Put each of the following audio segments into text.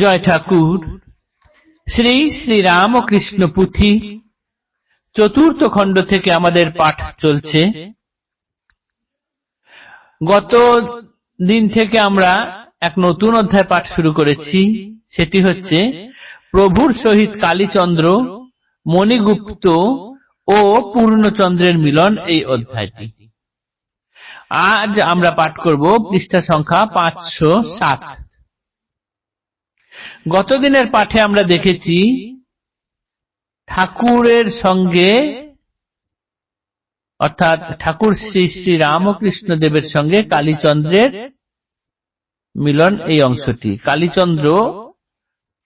জয় ঠাকুর। শ্রী শ্রী রামকৃষ্ণ পুঁথি চতুর্থ খণ্ড থেকে আমাদের পাঠ চলছে। গত দিন থেকে আমরা এক নতুন অধ্যায় পাঠ শুরু করেছি। সেটি হচ্ছে, প্রভুর সহিত কালীচন্দ্র, মণিগুপ্ত ও পূর্ণচন্দ্রের মিলন এই অধ্যায়টি। আজ আমরা পাঠ করব পৃষ্ঠা সংখ্যা পাঁচশো সাত। গতদিনের পাঠে আমরা দেখেছি, ঠাকুরের সঙ্গে, অর্থাৎ ঠাকুর শ্রী শ্রী রামকৃষ্ণ দেবের সঙ্গে কালীচন্দ্রের মিলন এই অংশটি। কালীচন্দ্র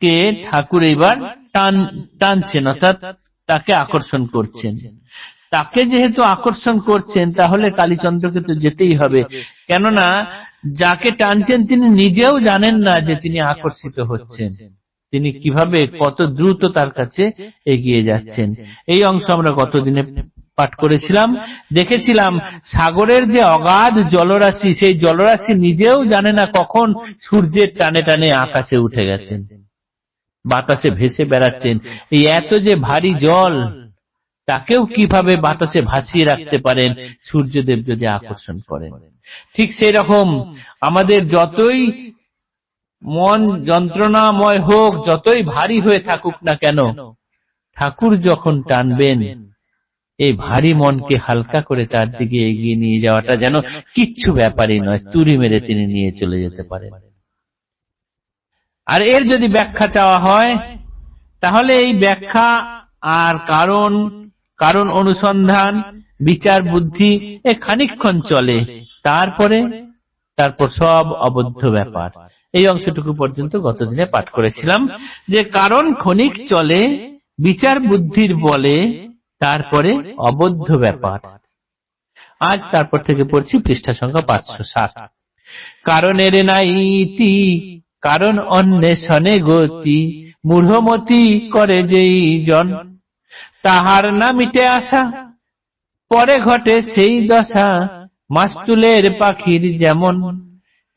কে ঠাকুর এইবার টান, টানছেন, অর্থাৎ তাকে আকর্ষণ করছেন। তাকে যেহেতু আকর্ষণ করছেন, তাহলে কালীচন্দ্রকে তো যেতেই হবে। কেননা যাকে টানছেন তিনি নিজেও জানেন না যে তিনি আকর্ষিত হচ্ছেন। তিনি কীভাবে কত দ্রুত তার কাছে এগিয়ে যাচ্ছেন। এই অংশ আমরা গতদিনে পাঠ করেছিলাম। দেখেছিলাম সাগরের যে অগাধ জলরাশি, সেই জলরাশি নিজেও জানে না কখন সূর্যের টানে টানে আকাশে উঠে গেছেন। বাতাসে ভেসে বেড়াচ্ছেন। এই এত যে ভারী জল তাকেও কীভাবে বাতাসে ভাসিয়ে রাখতে পারেন, সূর্যদেব যদি আকর্ষণ করেন। ঠিক সেই রকম আমাদের যতই মন যন্ত্রণাময় হোক, যতই ভারী হয়ে থাকুক না কেন, ঠাকুর যখন টানবেন, এই ভারী মনকে হালকা করে তার দিকে এগিয়ে নিয়ে যাওয়াটা যেন কিচ্ছু ব্যাপারই নয়, তুড়ি মেরে তিনি নিয়ে চলে যেতে পারেন। আর এর যদি ব্যাখ্যা চাওয়া হয়, তাহলে এই ব্যাখ্যা আর কারণ কারণ অনুসন্ধান, বিচার বুদ্ধি এ খানিক্ষণ চলে। তারপরে, তারপর সব অবদ্ধ ব্যাপার। এই অংশটুকু পর্যন্ত গতদিনে পাঠ করেছিলাম যে কারণ ক্ষণিক চলে, বিচার বুদ্ধির বলে, তারপরে অবদ্ধ ব্যাপার। আজ তারপর থেকে পড়ছি পৃষ্ঠা সংখ্যা পাঁচশো সাত। কারণের নাইতি কারণ অন্বেষণে গতি, মূঢ়মতি করে যেই জন। তাহার না মিটে আসা পরে ঘটে সেই দশা, মাস্তুলের পাখির যেমন।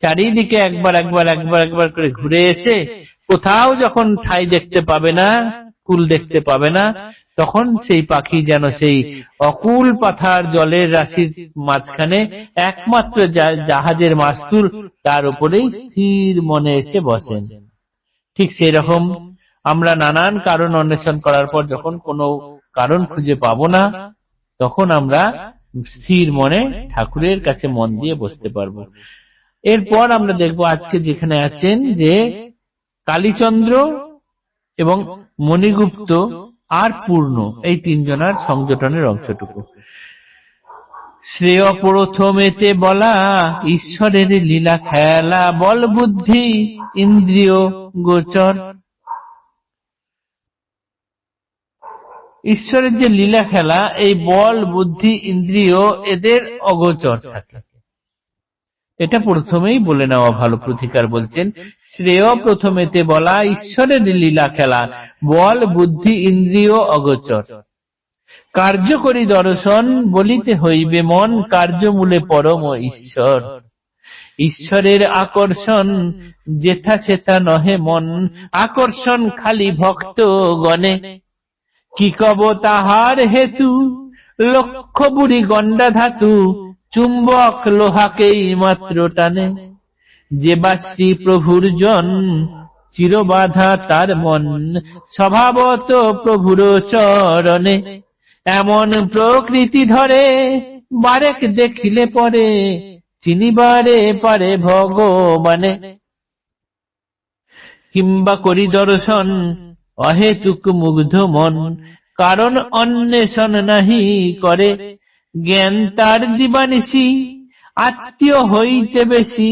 চারিদিকে একবার একবার একবার একবার করে ঘুরে এসে কোথাও যখন ঠাই দেখতে পাবে না, কুল দেখতে পাবে না, তখন সেই পাখি যেন সেই অকুল পাথার জলের রাশির মাঝখানে একমাত্র জাহাজের মাস্তুল তার উপরেই স্থির মনে এসে বসেন। ঠিক সেই রকম আমরা নানান কারণ অন্বেষণ করার পর যখন কোনো কারণ খুঁজে পাবো না তখন আমরা স্থির মনে ঠাকুরের কাছে মন দিয়ে বসতে পারব। এরপর আমরা দেখব আজকে যেখানে আছেন যে কালীচন্দ্র এবং মণিগুপ্ত আর পূর্ণ এই তিনজনার সংযোটনের অংশটুকু। শ্রেয় প্রথমেতে বলা ঈশ্বরের লীলা খেলা বল বুদ্ধি ইন্দ্রিয় গোচর ঈশ্বরের যে লীলা খেলা, এই বল, বুদ্ধি, ইন্দ্রিয়, এদের অগোচর থাকে। এটা প্রথমেই বলে নেওয়া ভালো। প্রতিকার বলছেন, শ্রেয় প্রথমেতে বলা ঈশ্বরের লীলা খেলা, বল, বুদ্ধি, ইন্দ্রিয় অগোচর। কার্যকরী দর্শন বলিতে হইবে মন, কার্যমূলে পরম ঈশ্বর। ঈশ্বরের আকর্ষণ যেথা সেথা নহে মন, আকর্ষণ খালি ভক্ত গণে কি কব তাহার হেতু? লক্ষ বুড়ি গন্ডা ধাতু, চুম্বক লোহাকেই মাত্র টানে। যে বা শ্রী প্রভুর জন, চিরবাধা তার মন, স্বভাবত প্রভুর চরণে। এমন প্রকৃতি ধরে, বারেক দেখিলে পরে, চিনিবারে পারে ভগবানে। কিংবা করি দর্শন অহেতুক মুগ্ধ মন, কারণ অন্বেষণ নাহি করে। জ্ঞান তার দিবানিসি আত্মীয় হইতে বেশি।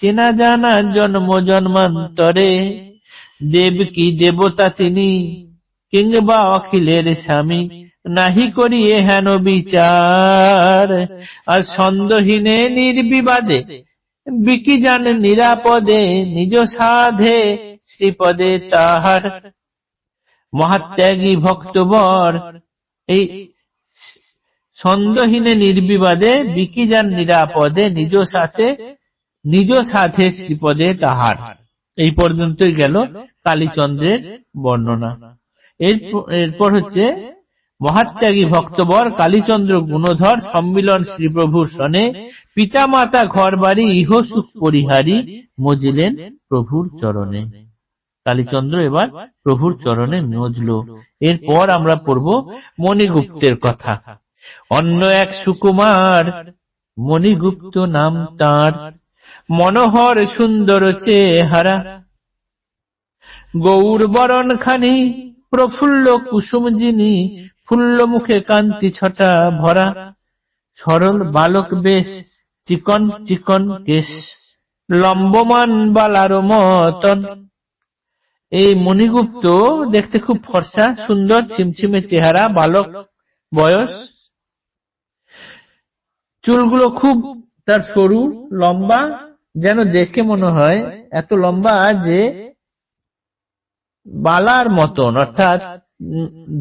চেনা জানা জন্ম জন্মান্তরে, দেব কি দেবতা তিনি, কিংবা অখিলের স্বামী, নাহি করিয়ে হেন বিচার। আর ছন্দহীনে নির্বিবাদে, বিকি যান নিরাপদে, নিজ সাধে শ্রীপদে তাহার মহাত্যাগী ভক্তবর, এই ছন্দহীনে নির্বিবাদে বিকি যান নিরাপদে নিজ সাথে নিজ সাথে শ্রীপদে তাহার। এই পর্যন্তই গেল কালীচন্দ্রের বর্ণনা। এরপর হচ্ছে, মহাত্যাগী ভক্তবর কালীচন্দ্র গুণধর সম্মিলন শ্রীপ্রভুর সনে পিতামাতা ঘর বাড়ি ইহ সুখ পরিহারী মজিলেন প্রভুর চরণে। কালীচন্দ্র এবার প্রভুর চরণে নজল। এরপর আমরা পড়ব মণিগুপ্তের কথা। অন্য এক সুকুমার, মণিগুপ্ত নাম তার, মনোহর সুন্দর চেহারা। গৌর বরণ খানি প্রফুল্ল কুসুম যিনি ফুল্ল মুখে কান্তি ছটা ভরা। সরল বালক বেশ, চিকন চিকন কেশ। লম্বমান বালার মতন। এই মণিগুপ্ত দেখতে খুব ফর্সা, সুন্দর, ছিমছিমে চেহারা, বালক, বয়স। চুলগুলো খুব তার সরু, লম্বা, যেন দেখে মনে হয় এত লম্বা যে বালার মতন, অর্থাৎ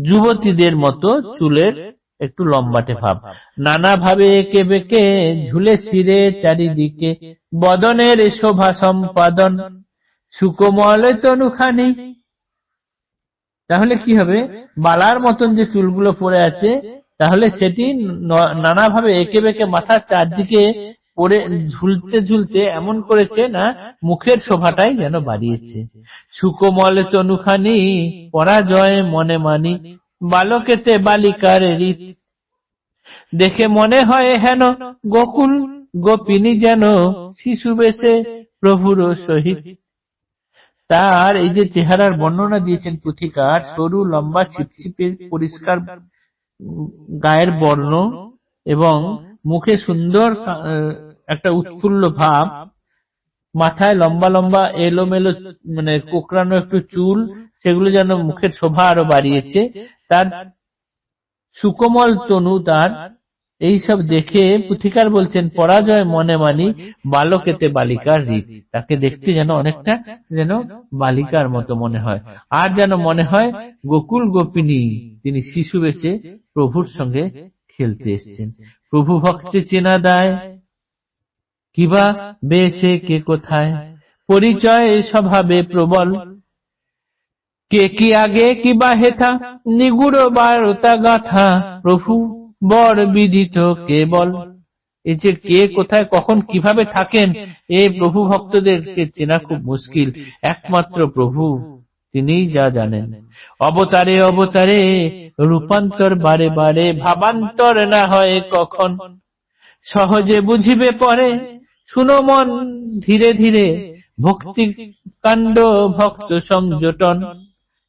যুবতীদের মতো চুলের একটু লম্বাটে ভাব। নানা ভাবে একে বেঁকে ঝুলে শিরে চারিদিকে বদনের শোভা সম্পাদন। সুকোমল তনুখানি। তাহলে কি হবে? বালার মতন যে চুলগুলো পড়ে আছে, তাহলে সেটি নানাভাবে একে বেঁকে মাথার চারদিকে পড়ে ঝুলতে ঝুলতে এমন করেছে না, মুখের শোভাটাই যেন বাড়িয়েছে। সুকোমল তনুখানি, পরাজয় মনে মানি, বালকেতে বালিকার রীত। দেখে মনে হয় হেন গোকুল, গোপিনী যেন শিশু বেশে প্রভুর সহিত। তার এই যে চেহারার বর্ণনা দিয়েছেন পুথিকার সরু, লম্বা, ছিপছিপে পরিষ্কার গায়ের বর্ণ এবং মুখে সুন্দর একটা উৎফুল্ল ভাব। মাথায় লম্বা লম্বা এলোমেলো মানে কোকড়ানো একটু চুল, সেগুলো যেন মুখের শোভা আরও বাড়িয়েছে। তার সুকোমল তনু তার এইসব দেখে পুথিকার বলছেন, পরাজয় মনে মানি বালকেতে বালিকার রীত। তাকে দেখতে যেন অনেকটা যেন বালিকার মতো মনে হয়। আর যেন মনে হয় গোকুল গোপিনী, তিনি শিশু বেশে প্রভুর সঙ্গে খেলতে এসছেন। প্রভু ভক্তে চেনা দেয় কিবা বেশে কে কোথায়? পরিচয় স্বভাবে প্রবল। কে কি আগে কিবা হেথা, নিগুড় বারতা গাথা প্রভু বর বিদিত কেবল। এই যে কে কোথায়, কখন, কীভাবে থাকেন এই প্রভু ভক্তদেরকে চেনা খুব মুশকিল। একমাত্র প্রভু, তিনিই যা জানেন। অবতারে অবতারে, রূপান্তর বারে বারে, ভাবান্তর না হয় কখন। সহজে বুঝিবে পরে, শুনো মন ধীরে ধীরে ভক্তি কাণ্ড, ভক্ত সংযোটন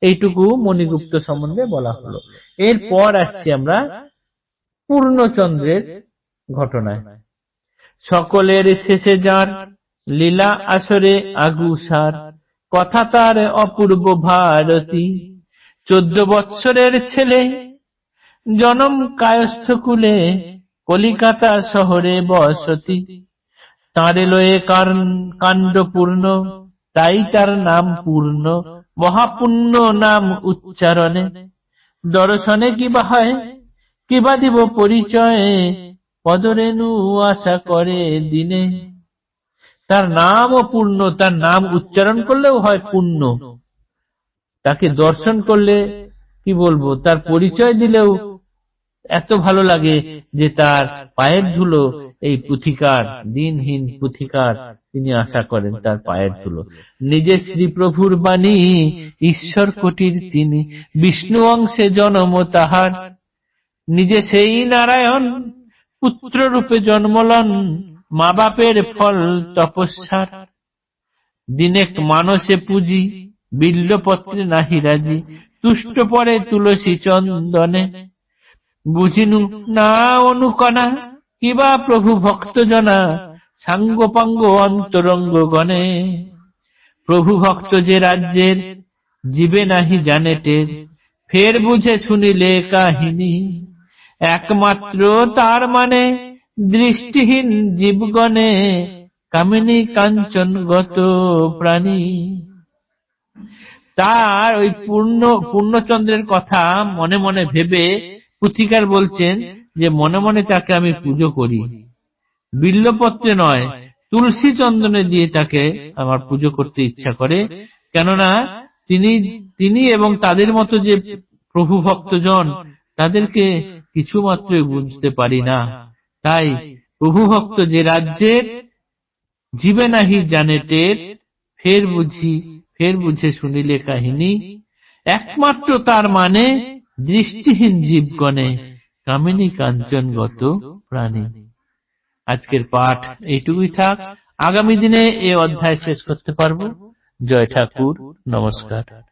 এইটুকু মণিগুপ্ত সম্বন্ধে বলা হলো। এরপর আসছি আমরা পূর্ণচন্দ্রের ঘটনায়। সকলের শেষে যার লীলা আসরে আগুসার, কথা তার অপূর্ব ভারতী। চোদ্দ বৎসরের ছেলে, জনম কায়স্থ কুলে, কলিকাতা শহরে বসতি। তাঁর লয়ে কাণ্ড পূর্ণ তাই তার নাম পূর্ণ, মহাপুণ্য নাম উচ্চারণে। দর্শনে কিবা হয়? কিবা দিব পরিচয়ে, পদরেণু আশা করে দিনে। তার নামও পূর্ণ, তার নাম উচ্চারণ করলেও হয় পূর্ণ। তাকে দর্শন করলে, কি বলব, তার পরিচয় দিলেও এত ভালো লাগে যে তার পায়ের ধুলো এই পুথিকার, দিনহীন পুথিকার তিনি আশা করেন তার পায়ের ধুলো। নিজে শ্রীপ্রভুর বাণী, ঈশ্বর কোটির তিনি, বিষ্ণু অংশে জনম তাহার। নিজে সেই নারায়ণ, পুত্র রূপে জন্মলন মা বাপের ফল তপস্যার। দিনেক মানসে পুঁজি, বিল্লপত্রে নাহি রাজি, তুষ্ট পরে তুলসী চন্দনে। বুঝিনু, না, অনুকণা, কিবা প্রভু ভক্ত জনা সাঙ্গ পাঙ্গ অন্তরঙ্গ গণে প্রভু ভক্ত যে রাজ্যের, জীবে নাহি জানে টের, ফের বুঝে শুনিলে কাহিনী। একমাত্র তার মানে দৃষ্টিহীন জীবগণে কামিনী কাঞ্চন গত প্রাণী। তার ওই পূর্ণ, পূর্ণচন্দ্রের কথা মনে মনে ভেবে পুথিকার বলছেন যে মনে মনে তাকে আমি পুজো করি। বিল্লপত্রে নয় তুলসী চন্দনে দিয়ে তাকে আমার পুজো করতে ইচ্ছা করে। কেননা তিনি তিনি এবং তাদের মতো যে প্রভু ভক্তজন তাদেরকে কিছু মাত্রই বুঝতে পারি না। তাই প্রভু ভক্ত যে রাজ্যের জীবে নাহি জানে টের ফের বুঝি, ফের বুঝে শুনিলে কাহিনী। একমাত্র তার মানে দৃষ্টিহীন জীবগণে কামিনী কাঞ্চনগত প্রাণী। আজকের পাঠ এইটুকুই থাক। আগামী দিনে এ অধ্যায় শেষ করতে পারব। জয় ঠাকুর, নমস্কার।